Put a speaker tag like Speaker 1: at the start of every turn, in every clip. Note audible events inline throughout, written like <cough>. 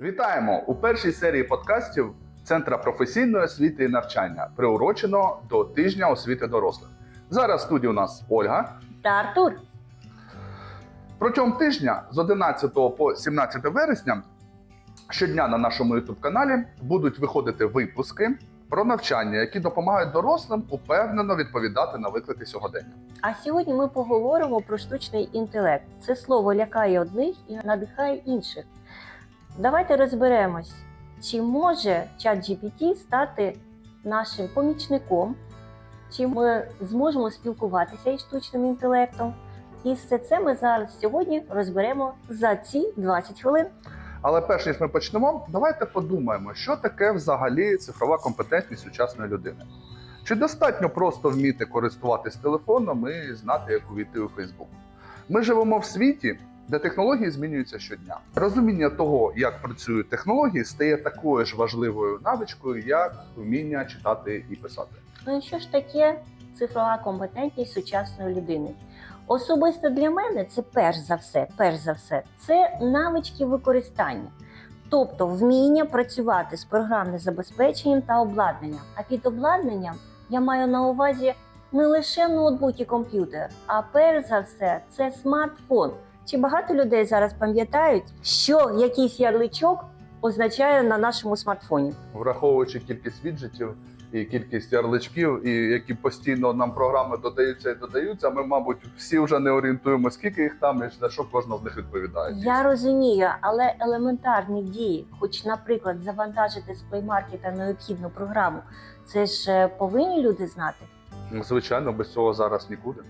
Speaker 1: Вітаємо у першій серії подкастів Центра професійної освіти і навчання, приурочено до тижня освіти дорослих. Зараз в студії у нас Ольга.
Speaker 2: та Артур.
Speaker 1: Протягом тижня з 11 по 17 вересня щодня на нашому youtube каналі будуть виходити випуски про навчання, які допомагають дорослим упевнено відповідати на виклики сьогодення.
Speaker 2: А сьогодні ми поговоримо про штучний інтелект. Це слово лякає одних і надихає інших. Давайте розберемось, чи може ChatGPT стати нашим помічником, чи ми зможемо спілкуватися із штучним інтелектом. І все це ми зараз сьогодні розберемо за ці 20 хвилин.
Speaker 1: Але перш ніж ми почнемо, давайте подумаємо, що таке взагалі цифрова компетентність сучасної людини. Чи достатньо просто вміти користуватись телефоном і знати, як увійти у Фейсбук? Ми живемо в світі, де технології змінюються щодня. Розуміння того, як працюють технології, стає такою ж важливою навичкою, як вміння читати і писати.
Speaker 2: Ну що ж таке цифрова компетентність сучасної людини? Особисто для мене це перш за все, перш за все, це навички використання, тобто вміння працювати з програмним забезпеченням та обладнанням. А під обладнанням я маю на увазі не лише ноутбук і комп'ютер, а перш за все, це смартфон. Чи багато людей зараз пам'ятають, що якийсь ярличок означає на нашому смартфоні?
Speaker 1: Враховуючи кількість віджитів і кількість ярличків, і які постійно нам програми додаються і додаються, ми, мабуть, всі вже не орієнтуємо, скільки їх там і на що кожна з них відповідає.
Speaker 2: Я розумію, але елементарні дії, хоч, наприклад, завантажити з Play Market необхідну програму, це ж е, повинні люди знати.
Speaker 1: Звичайно, без цього зараз нікуди.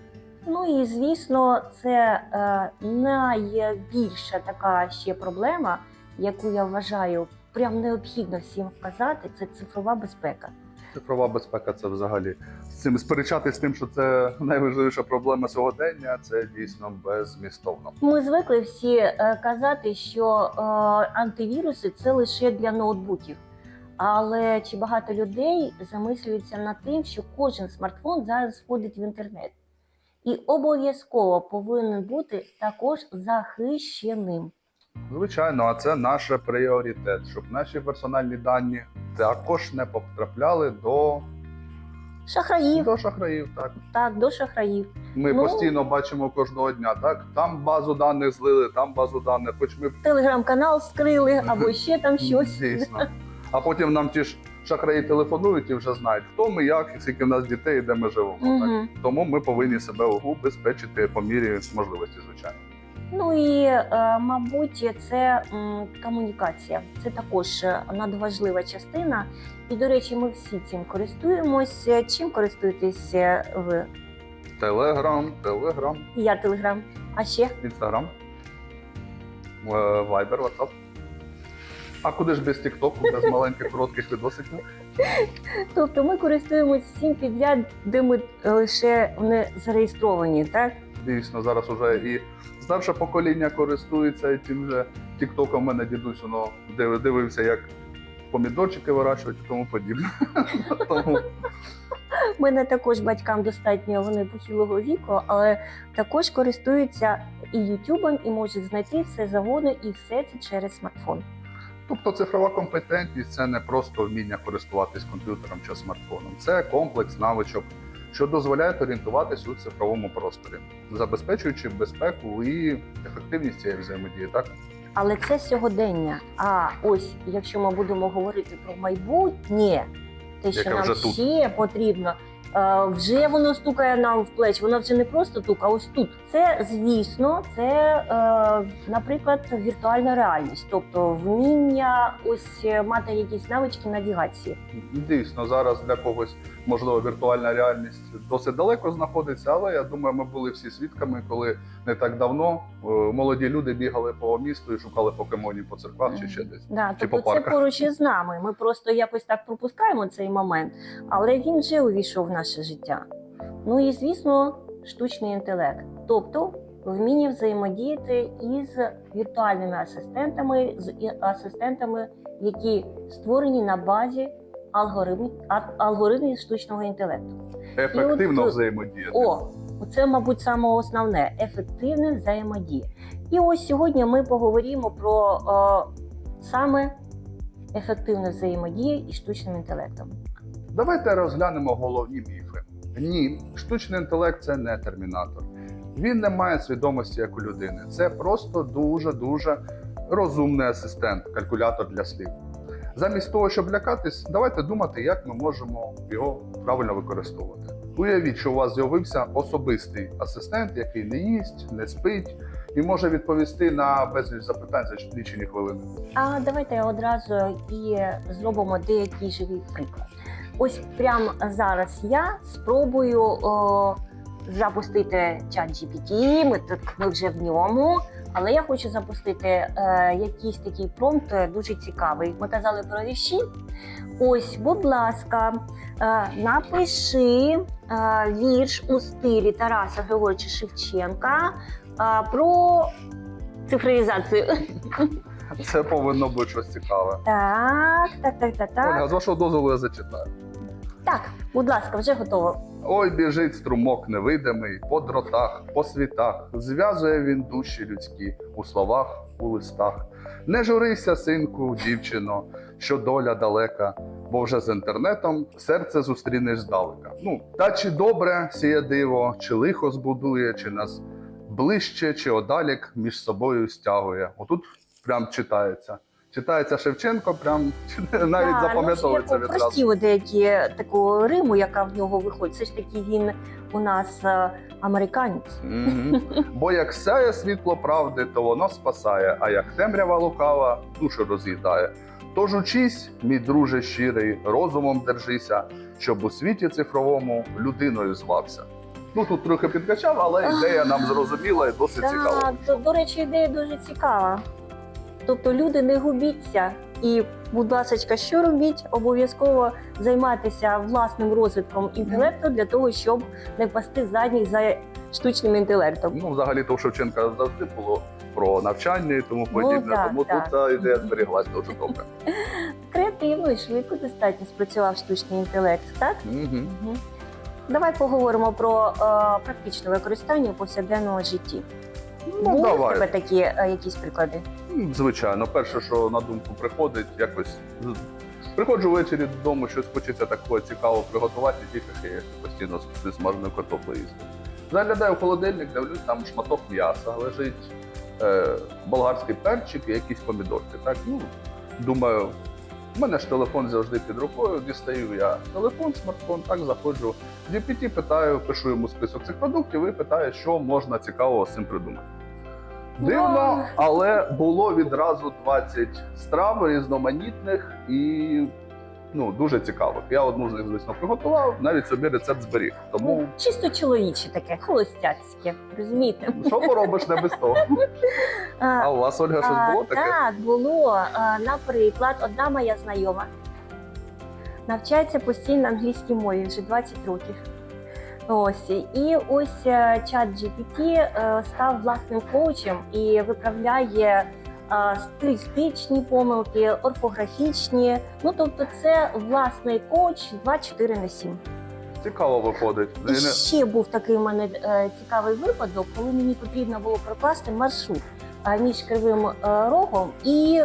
Speaker 2: Ну і звісно, це е, найбільша така ще проблема, яку я вважаю прям необхідно всім вказати, це цифрова безпека.
Speaker 1: Цифрова безпека це взагалі з цим сперечатись з тим, що це найважливіша проблема сьогодення. Це дійсно беззмістовно.
Speaker 2: Ми звикли всі е, казати, що е, антивіруси це лише для ноутбуків. Але чи багато людей замислюються над тим, що кожен смартфон зараз входить в інтернет і обов'язково повинен бути також захищеним.
Speaker 1: Звичайно, а це наш пріоритет, щоб наші персональні дані також не потрапляли до,
Speaker 2: Шахраїв,
Speaker 1: до шахраїв. Так
Speaker 2: так, до шахраїв.
Speaker 1: ми
Speaker 2: Ну.
Speaker 1: постійно бачимо кожного дня. Так там базу даних злили, там базу даних, хоч ми
Speaker 2: Телеграм-канал скрили або ще там щось.
Speaker 1: Дійсно. А потім нам ті ж шахраї телефонують і вже знають, хто ми, як, і скільки в нас дітей і де ми живемо. Так? Тому ми повинні себе убезпечити по мірі можливості, звичайно.
Speaker 2: Ну і е, мабуть, це комунікація. Це також е, надважлива частина. І до речі, ми всі цим користуємося. Чим користуєтесь е, ви?
Speaker 1: Телеграм, телеграм,
Speaker 2: Я телеграм. А ще
Speaker 1: інстаграм, е, вайбер, ватсап. А куди ж без Тіктоку, без маленьких коротких відосиків?
Speaker 2: тобто ми користуємось всім підряд, де ми лише не зареєстровані, так?
Speaker 1: Дійсно, зараз уже і старше покоління користується і тим же Тіктоком. У мене дідусь воно дивився, як помідорчики вирощують і тому подібне. <laughs> Тому
Speaker 2: У мене також батькам достатньо вони похилого віку, але також користуються і Ютубом, і можуть знайти все завгодно, і все це через смартфон.
Speaker 1: Тобто цифрова компетентність це не просто вміння користуватись комп'ютером чи смартфоном, це комплекс навичок, що дозволяє орієнтуватись у цифровому просторі, забезпечуючи безпеку і ефективність цієї взаємодії. Так
Speaker 2: Але це сьогодення. А ось якщо ми будемо говорити про майбутнє, те, що
Speaker 1: Яке
Speaker 2: нам
Speaker 1: вже тут.
Speaker 2: ще потрібно, вже воно стукає нам в плеч. Воно вже не просто тук, а ось тут. Це звісно, це, е, наприклад, віртуальна реальність, тобто вміння ось е, мати якісь навички навігації.
Speaker 1: дійсно зараз для когось можливо віртуальна реальність досить далеко знаходиться, але я думаю, ми були всі свідками, коли не так давно е, молоді люди бігали по місту і шукали покемонів по церквах чи ще десь.
Speaker 2: Да,
Speaker 1: Чи
Speaker 2: тобто
Speaker 1: по
Speaker 2: це поруч із нами. Ми просто якось так пропускаємо цей момент, але він вже увійшов в наше життя. Ну і звісно, штучний інтелект, тобто вміння взаємодіяти із віртуальними асистентами, з асистентами, які створені на базі алгоритмів, а- алгоритмів штучного інтелекту.
Speaker 1: Ефективно
Speaker 2: от-
Speaker 1: взаємодіяти.
Speaker 2: О, це, мабуть, саме основне ефективне взаємодія. І ось сьогодні ми поговоримо про е, саме ефективна взаємодія із штучним інтелектом.
Speaker 1: Давайте розглянемо головні міфи. Ні, штучний інтелект це не термінатор. Він не має свідомості як у людини. Це просто дуже дуже розумний асистент, калькулятор для слів. Замість того, щоб лякатись, давайте думати, як ми можемо його правильно використовувати. Уявіть, що у вас з'явився особистий асистент, який не їсть, не спить і може відповісти на безліч запитань за лічені хвилини.
Speaker 2: А давайте одразу і зробимо деякий живий приклад. Ось прямо зараз я спробую о, запустити чат GPT, ми тут ми вже в ньому. Але я хочу запустити е, якийсь такий промпт е, дуже цікавий. Ми казали про вірші. Ось, будь ласка, е, напиши е, вірш у стилі Тараса Григоровича Шевченка е, про цифровізацію. <laughs>
Speaker 1: Це повинно бути щось цікаве.
Speaker 2: Так, так, так, так,
Speaker 1: Ольга,
Speaker 2: так.
Speaker 1: з вашого дозволу я зачитаю.
Speaker 2: Так, будь ласка, вже готово.
Speaker 1: Ой, біжить струмок невидимий, по дротах, по світах, зв'язує він душі людські у словах, у листах. Не журися, синку, дівчино, що доля далека, бо вже з інтернетом серце зустрінеш здалека. Ну, та чи добре сіє диво, чи лихо збудує, чи нас ближче, чи одалік між собою стягує. Отут прям читається. Читається Шевченко, прям <laughs> навіть
Speaker 2: Так,
Speaker 1: запам'ятовується
Speaker 2: ну,
Speaker 1: відразу.
Speaker 2: прості деякі таку риму, яка в нього виходить. Все ж таки він у нас е, американець. <laughs>
Speaker 1: Бо як сяє світло правди, то воно спасає, а як темрява лукава, душу роз'їдає. Тож учись, мій друже щирий, розумом держися, щоб у світі цифровому людиною звався. Ну тут трохи підкачав, але ідея нам <laughs> зрозуміла і досить цікава.
Speaker 2: До речі, ідея дуже цікава. Тобто люди не губіться і, будь ласка, що робіть? Обов'язково займатися власним розвитком інтелекту для того, щоб не впасти задніх за штучним інтелектом.
Speaker 1: Ну, взагалі, то у Шевченка завжди було про навчання і тому
Speaker 2: Ну,
Speaker 1: подібне.
Speaker 2: так,
Speaker 1: тому
Speaker 2: так.
Speaker 1: тут ця ідея зберіглась дуже добре. <laughs>
Speaker 2: Креативно і швидко достатньо спрацював штучний інтелект, так?
Speaker 1: Мгм.
Speaker 2: Давай поговоримо про е, практичне використання у повсякденному житті.
Speaker 1: Ну,
Speaker 2: Були в
Speaker 1: давай.
Speaker 2: тебе такі е, якісь приклади?
Speaker 1: Ну, Звичайно, перше, що на думку приходить, якось з- приходжу ввечері додому, щось хочеться такого цікавого приготувати, тільки я постійно з смаженою картоплею їсти. Заглядаю в холодильник, дивлюсь, там шматок м'яса лежить, е, болгарський перчик і якісь помідорки. Так, ну, думаю, в мене ж телефон завжди під рукою, дістаю я телефон, смартфон, так заходжу в GPT, питаю, пишу йому список цих продуктів і питаю, що можна цікавого з цим придумати. Дивно,
Speaker 2: Ну.
Speaker 1: але було відразу 20 страв різноманітних і ну, дуже цікавих. Я одну з них, звісно, приготував, навіть собі рецепт зберіг. Тому
Speaker 2: Ну, чисто чоловіче таке, холостяцьке, розумієте?
Speaker 1: що поробиш не без того. А у вас, Ольга, щось було таке?
Speaker 2: Так, було. Наприклад, одна моя знайома навчається постійно англійській мові вже 20 років. Ось і ось е, чат GPT е, став власним коучем і виправляє е, стилістичні помилки, орфографічні. Ну тобто, це власний коуч 24 на 7.
Speaker 1: Цікаво виходить.
Speaker 2: І ще був такий у мене цікавий випадок, коли мені потрібно було прокласти маршрут між Кривим Рогом і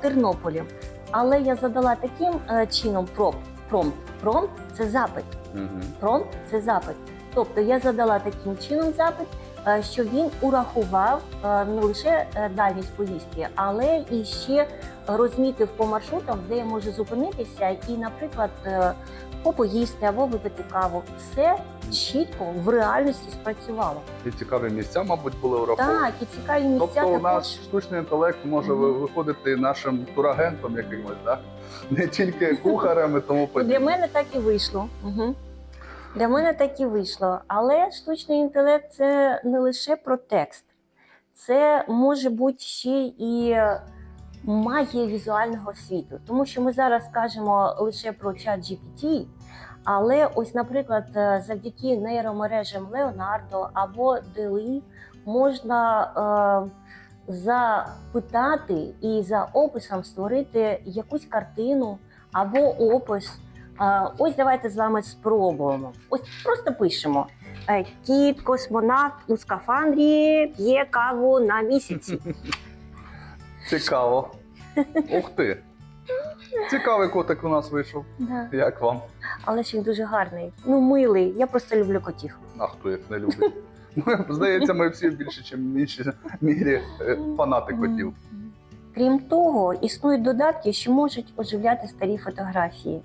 Speaker 2: Тернополем. Але я задала таким чином прomпт. Промпт. Промпт це запит.
Speaker 1: Угу.
Speaker 2: Промпт це запит. Тобто я задала таким чином запит, що він урахував е, не лише е, дальність поїздки, але і ще розмітив по маршрутам, де я можу зупинитися, і, наприклад, е, попоїсти або випити каву. Все чітко в реальності спрацювало.
Speaker 1: І цікаві місця, мабуть, були враховані.
Speaker 2: Так, і цікаві місця
Speaker 1: Тобто у нас штучний інтелект може
Speaker 2: Мгм.
Speaker 1: ви- виходити нашим турагентом якимось, так? <laughs> Не тільки кухарем і тому подібне.
Speaker 2: Для мене так і вийшло. Угу. Для мене так і вийшло. Але штучний інтелект це не лише про текст, це може бути ще і магія візуального світу. Тому що ми зараз кажемо лише про чат GPT, але ось, наприклад, е, завдяки нейромережам Leonardo або DALL-E можна е, запитати і за описом створити якусь картину або опис. Ось давайте з вами спробуємо. Ось просто пишемо. е, Кіт, космонавт у скафандрі п'є каву на місяці. <laughs>
Speaker 1: Цікаво. Ух ти! Цікавий котик у нас вийшов.
Speaker 2: Да.
Speaker 1: Як вам?
Speaker 2: Але ж він дуже гарний. Ну, милий. Я просто люблю котів.
Speaker 1: А хто їх не любить? Ну, Здається, ми всі більше, ніж в іншій мірі е, фанати котів.
Speaker 2: Крім того, існують додатки, що можуть оживляти старі фотографії.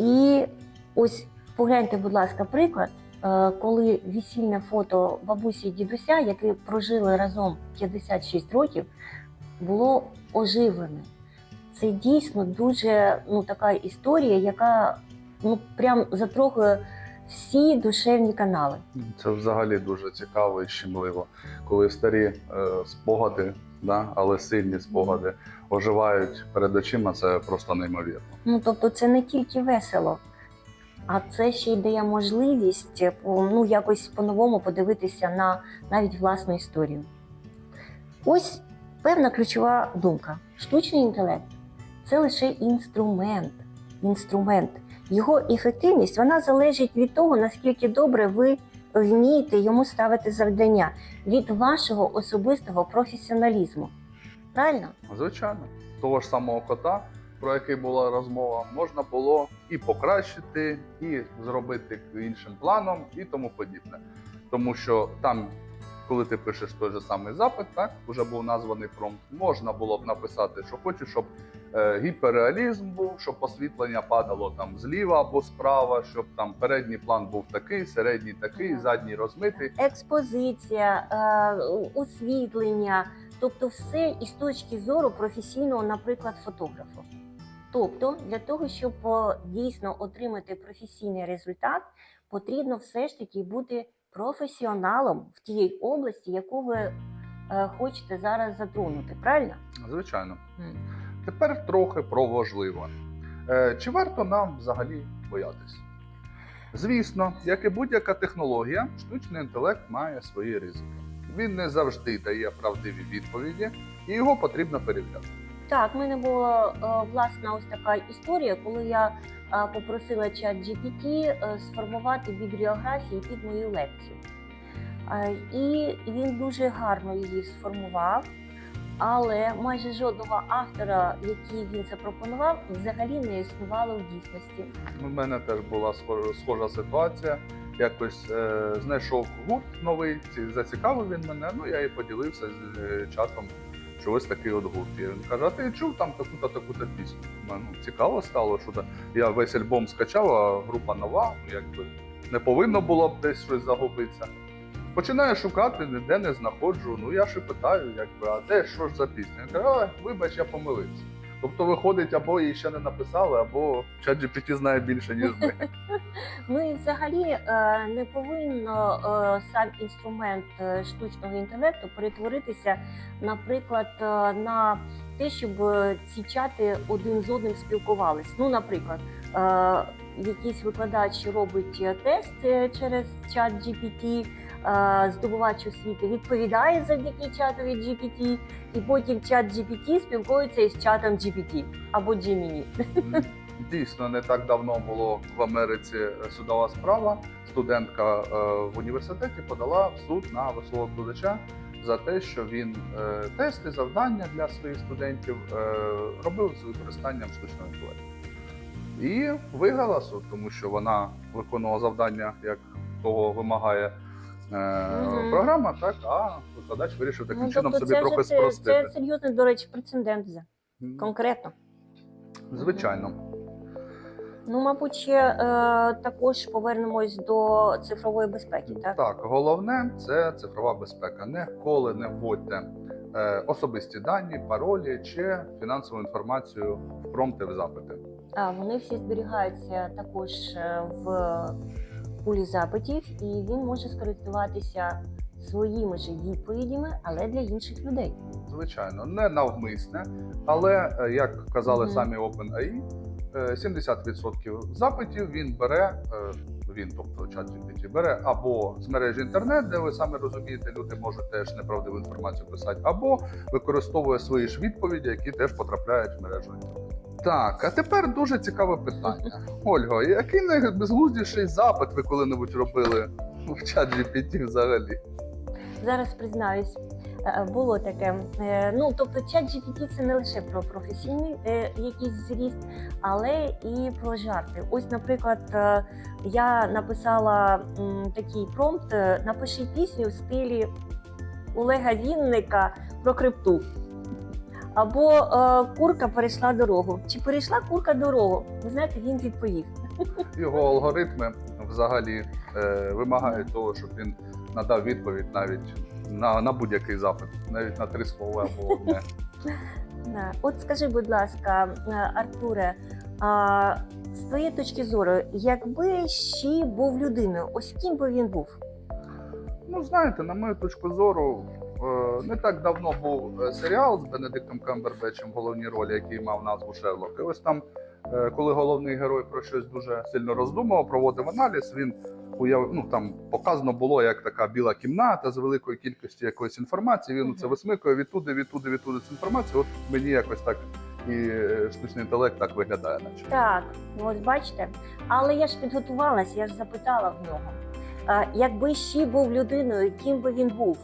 Speaker 2: І ось погляньте, будь ласка, приклад, е, коли весільне фото бабусі і дідуся, які прожили разом 56 років, було оживлене. Це дійсно дуже ну, така історія, яка ну, прям затрогує всі душевні канали.
Speaker 1: Це взагалі дуже цікаво і щемливо, коли старі е, спогади, да, але сильні спогади оживають перед очима. Це просто неймовірно.
Speaker 2: Ну, тобто, це не тільки весело, а це ще й дає можливість е, ну, якось по-новому подивитися на навіть власну історію. Ось певна ключова думка: штучний інтелект це лише інструмент. інструмент. Його ефективність вона залежить від того, наскільки добре ви вмієте йому ставити завдання, від вашого особистого професіоналізму. Правильно?
Speaker 1: Звичайно, того ж самого кота, про який була розмова, можна було і покращити, і зробити іншим планом, і тому подібне. Тому що там, коли ти пишеш той же самий запит, так вже був названий промпт, можна було б написати, що хочу, щоб е, гіперреалізм був, щоб освітлення падало там зліва або справа, щоб там передній план був такий, середній такий, задній розмитий.
Speaker 2: експозиція, е, освітлення, тобто все із точки зору професійного, наприклад, фотографа. Тобто, для того, щоб дійсно отримати професійний результат, потрібно все ж таки бути професіоналом в тій області, яку ви е, хочете зараз затронути. Правильно?
Speaker 1: Звичайно. Тепер трохи про важливе. Е, Чи варто нам взагалі боятись? Звісно, як і будь-яка технологія, штучний інтелект має свої ризики. Він не завжди дає правдиві відповіді, і його потрібно перевіряти.
Speaker 2: Так, в мене була е, власна ось така історія, коли я е, попросила чат GPT е, сформувати бібліографію під мою лекцію. І він дуже гарно її сформував, але майже жодного автора, який він запропонував, взагалі не існувало в дійсності.
Speaker 1: У мене теж була схожа, ситуація. Якось е, знайшов гурт новий, зацікавив він мене. Ну я і поділився з чатом, що ось такий от гурт. І він каже: а ти чув там таку-то таку-то пісню? Ну, цікаво стало, що -то. я весь альбом скачав, а група нова, якби не повинно було б десь щось загубитися. Починаю шукати, ніде не знаходжу. Ну я і питаю, якби, а де що ж за пісня? Він каже, а, вибач, я помилився. Тобто виходить, або її ще не написали, або ChatGPT знає більше, ніж ми. <laughs>
Speaker 2: Ну і взагалі е, не повинно е, сам інструмент е, штучного інтелекту перетворитися, наприклад, на те, щоб ці чати один з одним спілкувались. Ну, наприклад, якийсь викладач робить тест через чат GPT, здобувач освіти відповідає завдяки чатові GPT, і потім чат GPT спілкується із чатом GPT або Gemini.
Speaker 1: Дійсно, не так давно було в Америці судова справа. Студентка е, в університеті подала в суд на висловокладача за те, що він е, тести, завдання для своїх студентів е, робив з використанням штучного інтелекту. І виграла суд, тому що вона виконувала завдання, як того вимагає
Speaker 2: Мгм.
Speaker 1: програма, так а викладач вирішив таким чином собі
Speaker 2: Ну, це,
Speaker 1: трохи
Speaker 2: вже- це,
Speaker 1: спростити.
Speaker 2: це серйозний, до речі, прецедент вже. конкретно.
Speaker 1: Звичайно.
Speaker 2: Ну, мабуть, ще е, також повернемось до цифрової безпеки. Так,
Speaker 1: Так, головне це цифрова безпека. Ніколи не вводьте е, особисті дані, паролі чи фінансову інформацію в промпти в запити.
Speaker 2: а вони всі зберігаються також е, в пулі запитів, і він може скористуватися своїми ж відповідями, але для інших людей.
Speaker 1: Звичайно, не навмисне, але е, як казали
Speaker 2: Мгм.
Speaker 1: самі OpenAI, е, 70% запитів він бере. Він, тобто ChatGPT, бере або з мережі інтернет, де ви самі розумієте, люди можуть теж неправдиву інформацію писати, або використовує свої ж відповіді, які теж потрапляють в мережу інтернет. Так, а тепер дуже цікаве питання. <laughs> Ольга, який найбезглуздіший запит ви коли-небудь робили в чат GPT взагалі?
Speaker 2: Зараз признаюсь, Було таке. Е, Ну, тобто, чат GPT це не лише про професійний е, якийсь зріст, але і про жарти. Ось, наприклад, е, я написала такий промпт: е, напиши пісню в стилі Олега Вінника про крипту. Або е, курка перейшла дорогу. Чи перейшла курка дорогу? Ви знаєте, він відповів.
Speaker 1: Його алгоритми взагалі е, вимагають того, щоб він надав відповідь навіть на, на будь-який запит, навіть на три слова або одне. <laughs>
Speaker 2: От скажи, будь ласка, е, Артуре, а, з твоєї точки зору, якби ще був людиною, ось ким би він був?
Speaker 1: Ну, знаєте, на мою точку зору, е, не так давно був е, серіал з Бенедиктом Камбербечем в головній ролі, який мав назву Шерлок. І ось там, коли головний герой про щось дуже сильно роздумав, проводив аналіз, він уяв... ну, там показано було як така біла кімната з великою кількістю якоїсь інформації. Він
Speaker 2: Мгм.
Speaker 1: це висмикує відтуди, відтуди, відтуди цю інформацію. От мені якось так і е, штучний інтелект так виглядає, наче.
Speaker 2: Так, ну ось бачите. Але я ж підготувалась, я ж запитала в нього. А, якби ще був людиною, ким би він був?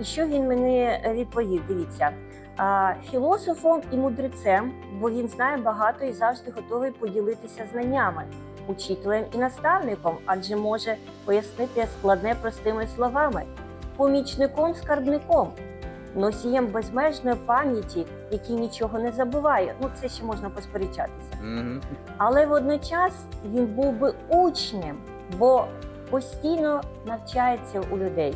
Speaker 2: І що він мені е, відповів? Дивіться, філософом і мудрецем, бо він знає багато і завжди готовий поділитися знаннями, учителем і наставником, адже може пояснити складне простими словами, помічником, скарбником, носієм безмежної пам'яті, який нічого не забуває. Ну це ще можна посперечатися.
Speaker 1: Мгм.
Speaker 2: Але водночас він був би учнем, бо постійно навчається у людей.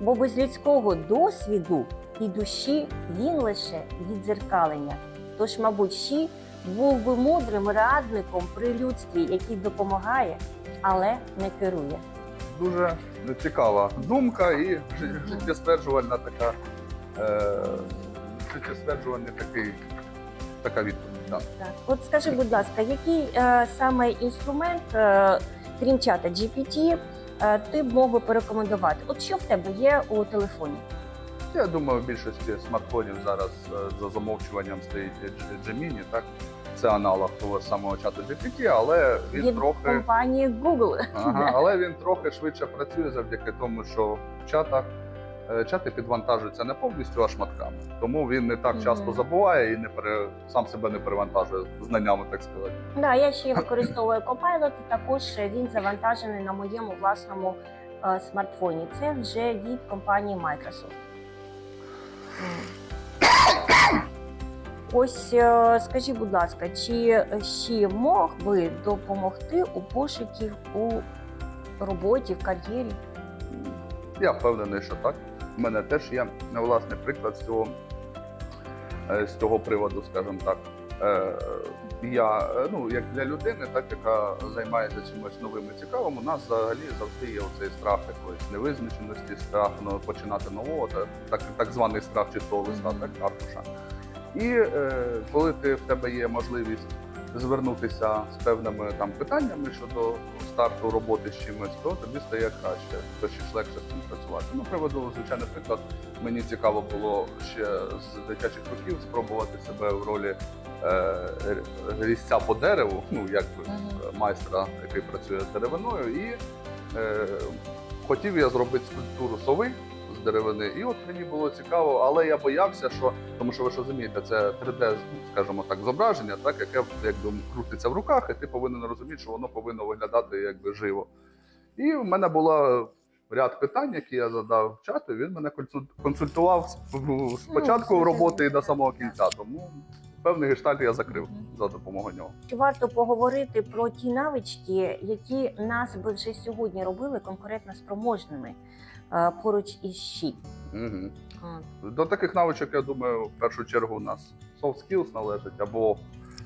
Speaker 2: Бо без людського досвіду і душі він лише віддзеркалення. Тож, мабуть, ще був би мудрим радником при людстві, який допомагає, але не керує.
Speaker 1: дуже цікава думка і жи- життєстверджувальна така. Е, життєстверджувальний такий, така відповідь. Так.
Speaker 2: Так, от скажи, будь ласка, який е, саме інструмент, е, крім чата GPT, е, ти б мог би порекомендувати? От що в тебе є у телефоні?
Speaker 1: Я думаю, в більшості смартфонів зараз е, за замовчуванням стоїть Gemini, так? Це аналог того ж самого чату GPT, але він
Speaker 2: Від
Speaker 1: трохи.
Speaker 2: компанії Google.
Speaker 1: Ага, <laughs> але він трохи швидше працює завдяки тому, що в чатах е, чати підвантажуються не повністю, а шматками. Тому він не так часто забуває і не пере, сам себе не перевантажує знаннями, так сказати.
Speaker 2: Да, я ще використовую Copilot, також він завантажений на моєму власному е, смартфоні. Це вже від компанії Microsoft. Ось е, скажи, будь ласка, чи ще мог би допомогти у пошуків у роботі, в кар'єрі?
Speaker 1: Я впевнений, що так. У мене теж є е, власний приклад з цього, е, з цього приводу, скажімо так. Е, Я, е, ну, як для людини, так яка займається чимось новим і цікавим, у нас взагалі завжди є оцей страх якоїсь невизначеності, страх ну, починати нового, та- так, так званий страх чистого листа, так, аркуша. І е, коли ти, в тебе є можливість звернутися з певними там питаннями щодо старту роботи з чимось, то тобі стає краще, точніше легше з цим працювати. Ну, приведу звичайний приклад. Мені цікаво було ще з дитячих років спробувати себе в ролі е, різця по дереву, ну
Speaker 2: Мгм.
Speaker 1: майстра, який працює з деревиною, і е, хотів я зробити скульптуру сови деревини. І от мені було цікаво, але я боявся, що тому що ви ж розумієте, це 3D, скажімо так, зображення, так яке якби крутиться в руках, і ти повинен розуміти, що воно повинно виглядати якби живо. І в мене була ряд питань, які я задав чату. Він мене консуль- консультував з, з початку
Speaker 2: Ну,
Speaker 1: роботи і до самого кінця. Тому певний гештальт я закрив за допомогою нього.
Speaker 2: Чи варто поговорити про ті навички, які нас би вже сьогодні робили конкурентно спроможними поруч із ЩІ?
Speaker 1: Угу. До таких навичок, я думаю, в першу чергу у нас soft skills належить або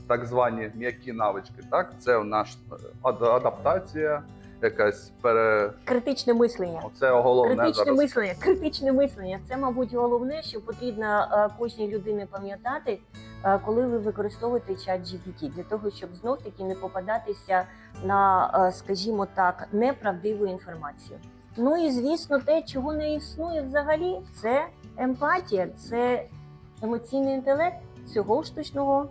Speaker 1: так звані м'які навички. Так, це в наш е, адаптація, якась пере
Speaker 2: Критичне мислення.
Speaker 1: оце головне
Speaker 2: Критичне
Speaker 1: зараз.
Speaker 2: мислення, критичне мислення. Це, мабуть, головне, що потрібно е, кожній людині пам'ятати, е, коли ви використовуєте чат GPT, для того, щоб знов таки не попадатися на, е, скажімо так, неправдиву інформацію. Ну і звісно, те, чого не існує взагалі, це емпатія, це емоційний інтелект. Цього штучного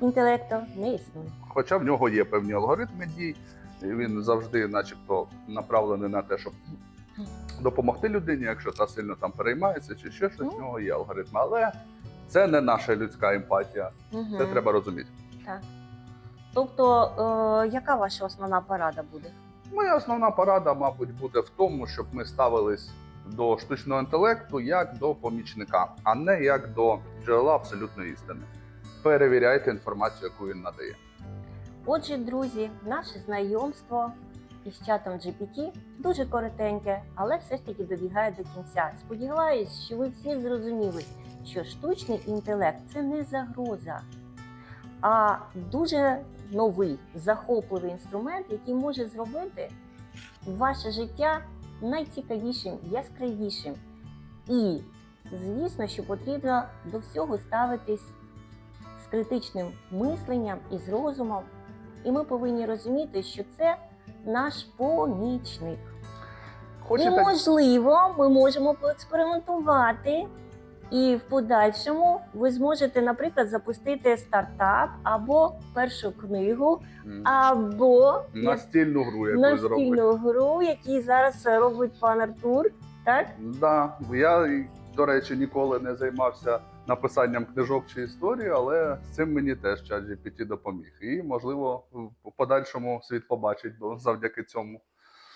Speaker 2: інтелекту не існує.
Speaker 1: Хоча в нього є певні алгоритми дій, він завжди, начебто, направлений на те, щоб допомогти людині, якщо та сильно там переймається, чи ще щось
Speaker 2: Ну.
Speaker 1: в нього є алгоритм. Але це не наша людська емпатія. Це треба розуміти.
Speaker 2: Так. Тобто, е, яка ваша основна порада буде?
Speaker 1: Моя основна порада, мабуть, буде в тому, щоб ми ставились до штучного інтелекту як до помічника, а не як до джерела абсолютної істини. Перевіряйте інформацію, яку він надає.
Speaker 2: Отже, друзі, наше знайомство із чатом GPT дуже коротеньке, але все ж таки добігає до кінця. Сподіваюсь, що ви всі зрозуміли, що штучний інтелект це не загроза, а дуже новий захопливий інструмент, який може зробити ваше життя найцікавішим, яскравішим. І, звісно, що потрібно до всього ставитись з критичним мисленням і з розумом. І ми повинні розуміти, що це наш помічник. І можливо, ми можемо поекспериментувати. І в подальшому ви зможете, наприклад, запустити стартап або першу книгу, або
Speaker 1: настільну гру зробити?
Speaker 2: настільну гру, яку зараз робить пан Артур. Так?
Speaker 1: Да, я, до речі, ніколи не займався написанням книжок чи історії, але з цим мені теж чат GPT допоміг. І, можливо, в подальшому світ побачить завдяки цьому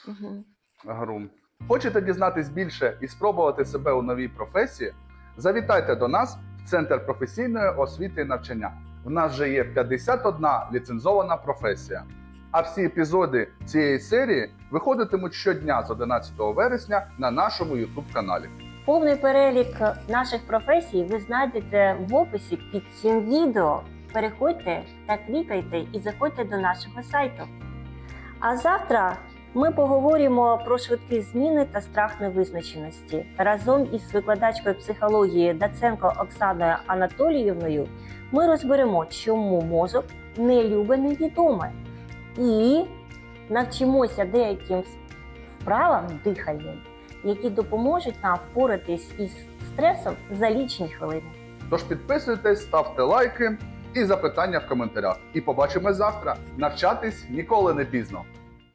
Speaker 2: Угу.
Speaker 1: гру. Хочете дізнатись більше і спробувати себе у новій професії? Завітайте до нас в Центр професійної освіти і навчання. В нас вже є 51 ліцензована професія. А всі епізоди цієї серії виходитимуть щодня з 11 вересня на нашому YouTube каналі.
Speaker 2: Повний перелік наших професій ви знайдете в описі під цим відео. Переходьте та клікайте і заходьте до нашого сайту. А завтра ми поговоримо про швидкі зміни та страх невизначеності. Разом із викладачкою психології Даценко Оксаною Анатоліївною ми розберемо, чому мозок не любить невідоме, і навчимося деяким вправам дихальним, які допоможуть нам впоратись із стресом за лічені хвилини.
Speaker 1: Тож підписуйтесь, ставте лайки і запитання в коментарях. І побачимось завтра. Навчатись ніколи не пізно.